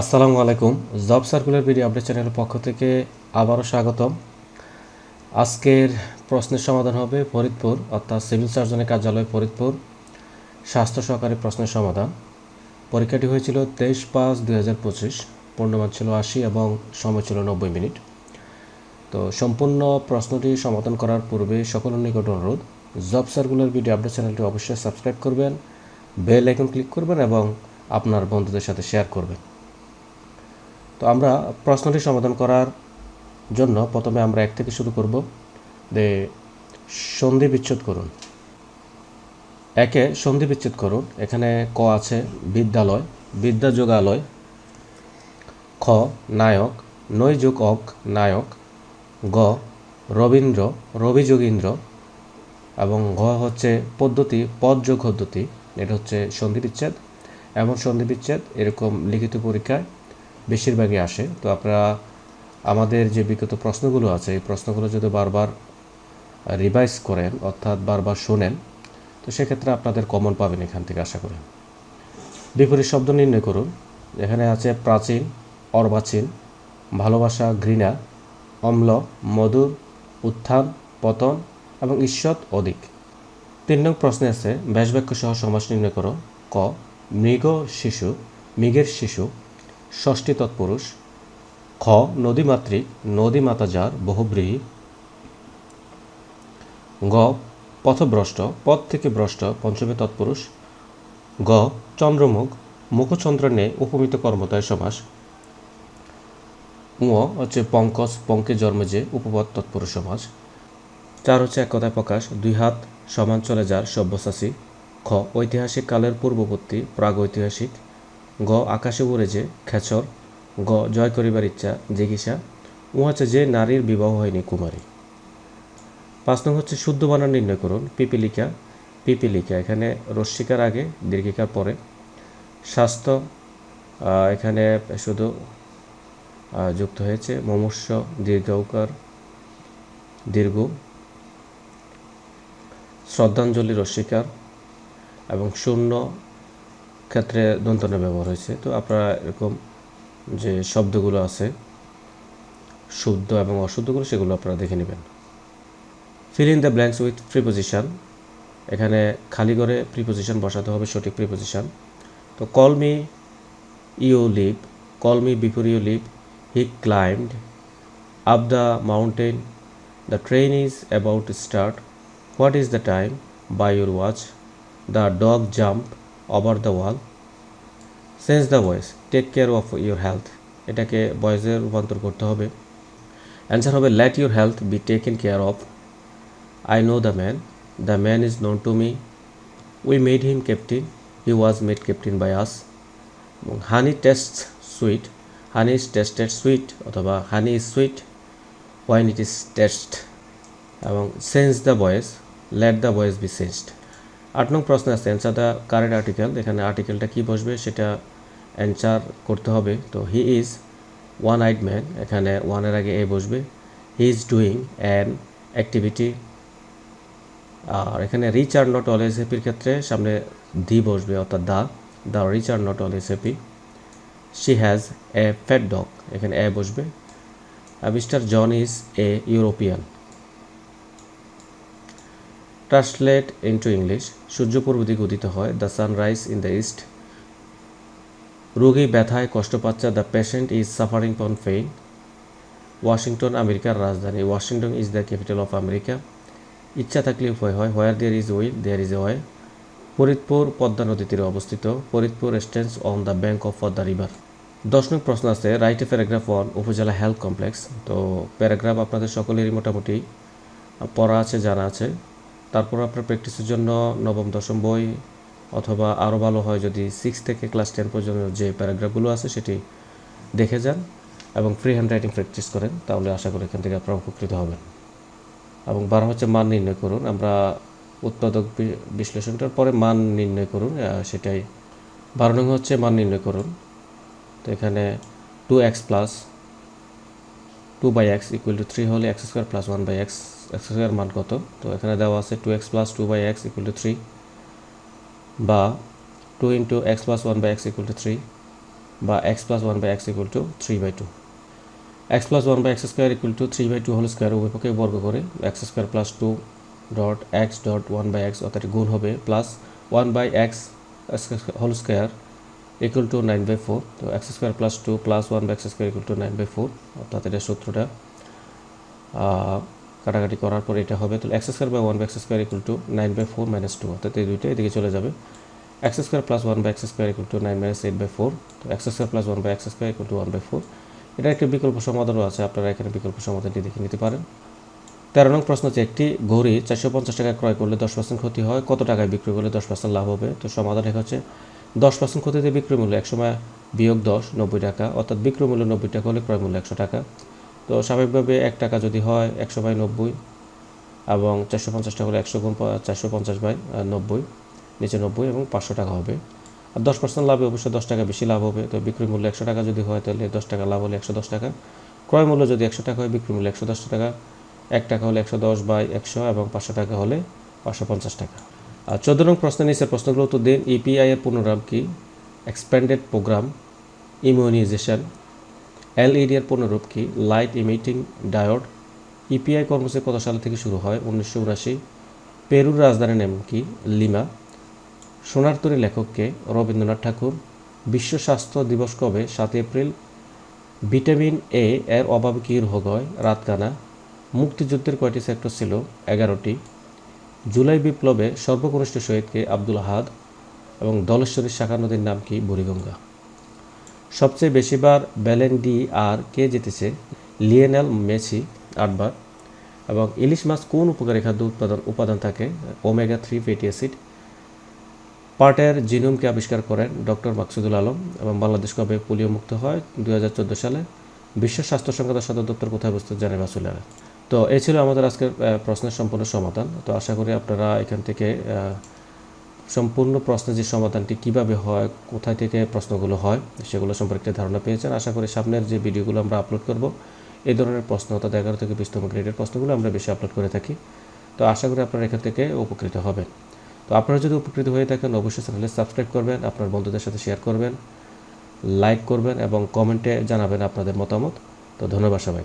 আসসালামু আলাইকুম। Job circular video update চ্যানেলের পক্ষ থেকে আবারও স্বাগতম। আজকের প্রশ্নের সমাধান হবে ফরিদপুর, অর্থাৎ সিভিল সার্জনের কার্যালয় ফরিদপুর, স্বাস্থ্য সহকারী প্রশ্নের সমাধান। পরীক্ষাটি হয়েছিল তেইশ পাঁচ দুই হাজার পঁচিশ, পূর্ণমান ছিল আশি এবং সময় ছিল নব্বই মিনিট। তো সম্পূর্ণ প্রশ্নটি সমাধান করার পূর্বে সকলের নিকট অনুরোধ, জব সার্কুলার ভিডিও আপডেট চ্যানেলটি অবশ্যই সাবস্ক্রাইব করবেন, বেল আইকন ক্লিক করবেন এবং আপনার বন্ধুদের সাথে শেয়ার করবেন। তো আমরা প্রশ্নটি সমাধান করার জন্য প্রথমে আমরা এক থেকে শুরু করব। যে সন্ধি বিচ্ছেদ করুন। একে সন্ধি বিচ্ছেদ করুন। এখানে ক আছে, বিদ্যালয়, বিদ্যা যোগালয়, খ, নায়ক, নৈ যোগ অক, নায়ক, গ, রবীন্দ্র, রবি যোগীন্দ্র, এবং ঘ হচ্ছে পদ্ধতি, পদ যোগ পদ্ধতি। এটা হচ্ছে সন্ধি বিচ্ছেদ। এমন সন্ধি বিচ্ছেদ এরকম লিখিত পরীক্ষায় বেশিরভাগই আসে। তো আপনারা আমাদের যে বিগত প্রশ্নগুলো আছে, এই প্রশ্নগুলো যদি বারবার রিভাইজ করেন, অর্থাৎ বারবার শোনেন, তো সেক্ষেত্রে আপনাদের কমন পাবেন এখান থেকে আশা করি। বিপরীত শব্দ নির্ণয় করুন। এখানে আছে প্রাচীন, অর্বাচীন, ভালোবাসা, ঘৃণা, অম্ল, মধুর, উত্থান, পতন এবং ঈশ্বর অধিক। তিন নং প্রশ্নে আছে, ব্যাসবাক্য সহ সমাস নির্ণয় করো। ক, মৃগ শিশু, মৃগের শিশু ষষ্ঠী তৎপুরুষ, খ নদীমাতৃক নদীমাতা যার বহুব্রীহী। গ, পথভ্রষ্ট, পথ থেকে ভ্রষ্ট, পঞ্চমী তৎপুরুষ। গ, চন্দ্রমুখ মুখচন্দ্র নে উপমিত কর্মতায় সমাস। উ হচ্ছে পঙ্কজ, পঙ্কে জন্মে যে উপপদ তৎপুরুষ সমাজ চার হচ্ছে এক কথায় প্রকাশ, দুই হাত সমান চলে যার সব্যসাচী। খ, ঐতিহাসিক কালের পূর্ববর্তী প্রাগ ঐতিহাসিক গ আকাশে উড়ে যে খেচর গ জয় করিবার ইচ্ছা জিজ্ঞাসা ও হচ্ছে যে নারীর বিবাহ হয়নি কুমারী। পাঁচ নং হচ্ছে শুদ্ধ বানান নির্ণয় করুন, পিপিলিকা। পিপিলিকা, এখানে রশ্মিকার আগে, দীর্ঘিকার পরে। স্বাস্থ্য এখানে শুধু যুক্ত হয়েছে। মমস্য দীর্ঘকার দীর্ঘ। শ্রদ্ধাঞ্জলি রশ্মিকার এবং শূন্য ক্ষেত্রে দন্তনের ব্যবহার হয়েছে। তো আপনারা এরকম যে শব্দগুলো আছে, শুদ্ধ এবং অশুদ্ধগুলো, সেগুলো আপনারা দেখে নেবেন। Fill in the blanks with preposition এখানে খালি করে প্রিপোজিশন বসাতে হবে, সঠিক প্রিপোজিশন তো call me you leave call me before you leave he climbed up the mountain the train is about start what is the time by your watch the dog jump over the wall sense the voice take care of your health এটাকে ভয়েসে রূপান্তর করতে হবে। Answer হবে let your health be taken care of I know the man the man is known to me we made him captain he was made captain by us এবং honey taste sweet honey is tasted sweet অথবা honey is sweet when it is taste এবং sense the voice let the voice be sensed আট নং প্রশ্ন আছে answer the correct article এখানে আর্টিকেলটা কী বসবে সেটা অ্যান্সার করতে হবে। তো he is one eyed man এখানে ওয়ানের আগে এ বসবে। He is doing an activity আর এখানে রিচ আর নট অলওয়েজ হ্যাপির ক্ষেত্রে সামনে দি বসবে, অর্থাৎ the the rich are not always happy she has a fat dog এখানে এ বসবে। Mr John is a European translate into English সূর্য পূর্ব দিকে উদিত হয় the sunrise in the east রোগী ব্যথায় কষ্ট পাচ্ছে the patient is suffering from pain Washington আমেরিকার রাজধানী Washington is the capital of America ইচ্ছা থাকলে উপায় হয় where there is will there is way Faridpur, Padma নদী তীরে অবস্থিত, Faridpur stands on the bank of Padma river দশ নং প্রশ্ন আছে write a paragraph one upazila health complex তো প্যারাগ্রাফ আপনাদের সকলেরই মোটামুটি পড়া আছে, জানা আছে। তারপর আপনার প্র্যাকটিসের জন্য নবম, দশম বই অথবা আরও ভালো হয় যদি সিক্স থেকে ক্লাস টেন পর্যন্ত যে প্যারাগ্রাফগুলো আছে সেটি দেখে যান এবং ফ্রি হ্যান্ড রাইটিং প্র্যাকটিস করেন, তাহলে আশা করি এখান থেকে আপনারা উপকৃত হবেন। এবং বারো হচ্ছে মান নির্ণয় করুন, আমরা উৎপাদক বিশ্লেষণটার পরে মান নির্ণয় করুন সেটাই। বারো নং হচ্ছে মান নির্ণয় করুন। তো এখানে two x plus two by x equal to three হলে x square plus one by x x মান কত? তো এখানে দেওয়া আছে two x plus two by x equal to three বা two into x plus one by x equal to three বা x plus one by x equal to three by two x plus one by x square equal to three by two whole square উভয়পক্ষে বর্গ করে x square plus two dot x dot one by x অর্থাৎ গুণ হবে plus one by x whole square equal to nine by four তো x square plus two plus one by x square equal to nine by four অর্থাৎ এটা সূত্রটা কাটাকাটি করার পর এটা হবে। তাহলে x square by one by x square equal to nine by four minus two অর্থাৎ এই দুইটা এদিকে চলে যাবে। X square plus one by x square equal to nine minus eight by four তো x square plus one by x square equal to one by four এটা একটি বিকল্প সমাধানও আছে, আপনারা এখানে বিকল্প সমাধানটি দেখে নিতে পারেন। তেরো নং প্রশ্ন হচ্ছে, একটি ঘড়ি চারশো পঞ্চাশ টাকা ক্রয় করলে দশ পার্সেন্ট ক্ষতি হয়, কত টাকায় বিক্রি করলে দশ পার্সেন্ট লাভ হবে? তো সমাধান লেখা হচ্ছে, দশ পার্সেন্ট ক্ষতিতে বিক্রয় মূল্য একসময় বিয়োগ দশ, নব্বই টাকা। অর্থাৎ বিক্রয় মূল্য নব্বই টাকা হলে ক্রয় মূল্য একশো টাকা। তো স্বাভাবিকভাবে এক টাকা যদি হয় একশো বাই নব্বই এবং চারশো পঞ্চাশ টাকা হলে একশো গুণ চারশো পঞ্চাশ বাই নব্বই, নিচে নব্বই এবং পাঁচশো টাকা হবে। আর দশ পার্সেন্ট লাভে অবশ্যই দশ টাকা বেশি লাভ হবে। তো বিক্রয় মূল্য একশো টাকা যদি হয় তাহলে দশ টাকা লাভ হলে একশো দশ টাকা। ক্রয় মূল্য যদি একশো টাকা হয় বিক্রয় মূল্য একশো দশ টাকা। এক টাকা হলে একশো দশ বাই একশো এবং পাঁচশো টাকা হলে পাঁচশো পঞ্চাশ টাকা। আর চোদ্দ নং প্রশ্ন নিচের প্রশ্নগুলো তো দিন। ইপিআই এর পুনরাম কি এক্সপ্যান্ডেড প্রোগ্রাম ইমিউনাইজেশন এলইডি এর পুনরূপ কি? লাইট ইমিটিং ডায়োড ইপিআই কর্মসূচি কত সাল থেকে শুরু হয়? উনিশশো উনাশি পেরুর রাজধানীর নাম কি? লিমা। সোনার তরী লেখককে রবীন্দ্রনাথ ঠাকুর। বিশ্ব স্বাস্থ্য দিবস কবে? সাত এপ্রিল। ভিটামিন এ এর অভাবে কী রোগ হয় রাতকানা। মুক্তিযুদ্ধের কয়টি সেক্টর ছিল? এগারোটি। জুলাই বিপ্লবে সর্বকনিষ্ঠ শহীদকে আব্দুল আহাদ। এবং দলেশ্বরীর শাখা নদীর নাম কি? বুড়িগঙ্গা। সবচেয়ে বেশিবার ব্যালেন ডি আর কে জিতেছে লিয়েনেল মেসি আটবার এবং ইলিশ মাছ কোন উপকারী খাদ্য উৎপাদন, উপাদান থাকে? Omega three fatty acid. পার্টের জিনোমকে আবিষ্কার করেন ডক্টর মাকসুদুল আলম এবং বাংলাদেশ কবে পোলিও মুক্ত হয়? দু হাজার চোদ্দ সালে। বিশ্ব স্বাস্থ্য সংস্থা সদর দপ্তর কোথায় অবস্থিত জেনেভা সুইজারল্যান্ড তো এই ছিল আমাদের আজকের প্রশ্নের সম্পূর্ণ সমাধান। তো আশা করি আপনারা এখান থেকে সম্পূর্ণ প্রশ্নের যে সমাধানটি কীভাবে হয়, কোথায় থেকে প্রশ্নগুলো হয়, সেগুলো সম্পর্কে ধারণা পেয়েছেন। আশা করি সামনের যে ভিডিওগুলো আমরা আপলোড করব এই ধরনের প্রশ্ন অর্থাৎ এগারো থেকে বিশতম গ্রেডের প্রশ্নগুলো আমরা বেশি আপলোড করে থাকি। তো আশা করি আপনারা এখান থেকে উপকৃত হবেন। তো আপনারা যদি উপকৃত হয়ে থাকেন, অবশ্যই চ্যানেলে সাবস্ক্রাইব করবেন, আপনার বন্ধুদের সাথে শেয়ার করবেন লাইক করবেন এবং কমেন্টে জানাবেন আপনাদের মতামত। তো ধন্যবাদ সবাইকে।